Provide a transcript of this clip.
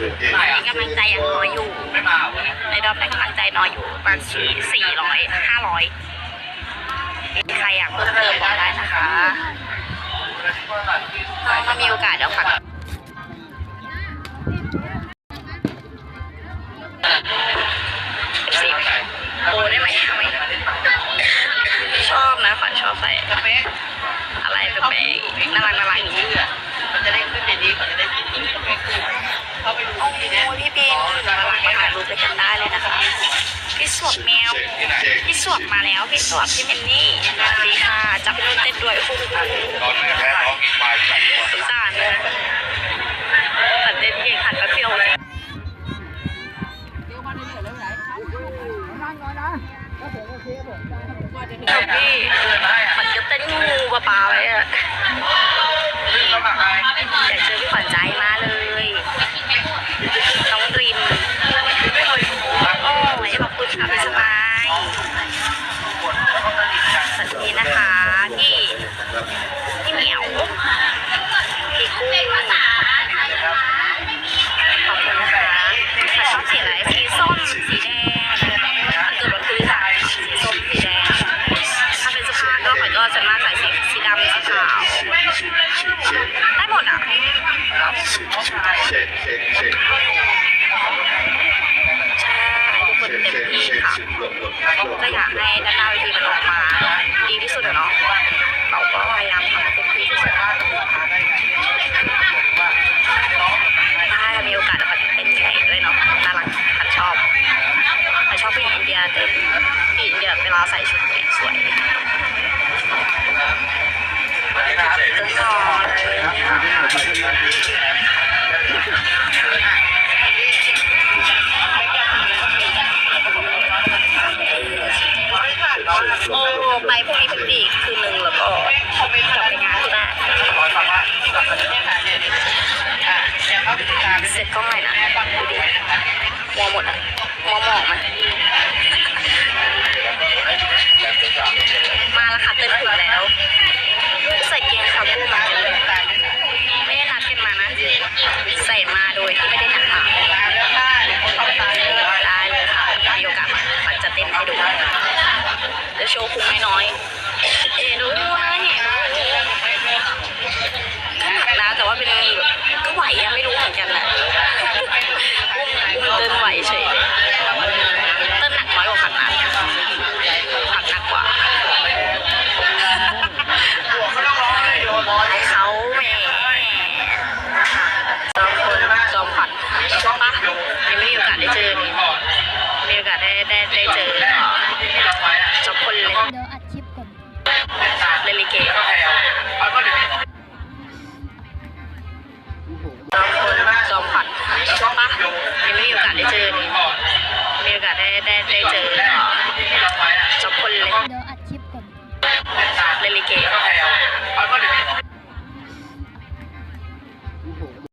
มีกำลังใจยังน้อยอยู่ ในรอบแรกกำลังใจน้อยอยู่ประมาณสี่สี่ร้อยห้าร้อยใครอยากเพิ่มเติมบอกได้นะคะถ้ามีโอกาสเดี๋ยวฝากสิโอได้ไหมเอาไหมชอบนะขวัญชอบใส่ สวบมาแล้วพี่สวบพี่เมนนี่สวัสดีค่ะจับพี่นุ่นเต้นด้วยโอ้โหตอนแม่แพ้น้องอีกฝ่ายแข่งตัวสงสารเลยหัดเต้นเก่งหัดแป๊บเดียวจริงพี่มันจะเต้นงูปลาปลาไว้อะ ญิงอินเดียเวลาใส่ชุดเนี่ยสวยจะนอนเลยโอ้ไปพรุ่งนี้เป็นปีกคืนหนึ่งแล้วก็กลับไปงานที่บ้านขอถามว่าจับมันเนี่ยค่ะเนี่ยอะเนี่ยเขาติดตามเสร็จกล้องใหม่นะดูดิมองหมดอะมองหมอกมันม แล้วค่เต้นถึงแล้วใส่เกงขาร์บูมาเลยไม่ได้นัดกันมานะใส่มาโดยที่ไม่ได้นัดมาด้วถ้าคนเข้าตาเยอะได้เลยค่ะมีโอกาสมันจะเต้นให้ดูจะโชว์พุงน้อยเอ็ดู Lelique.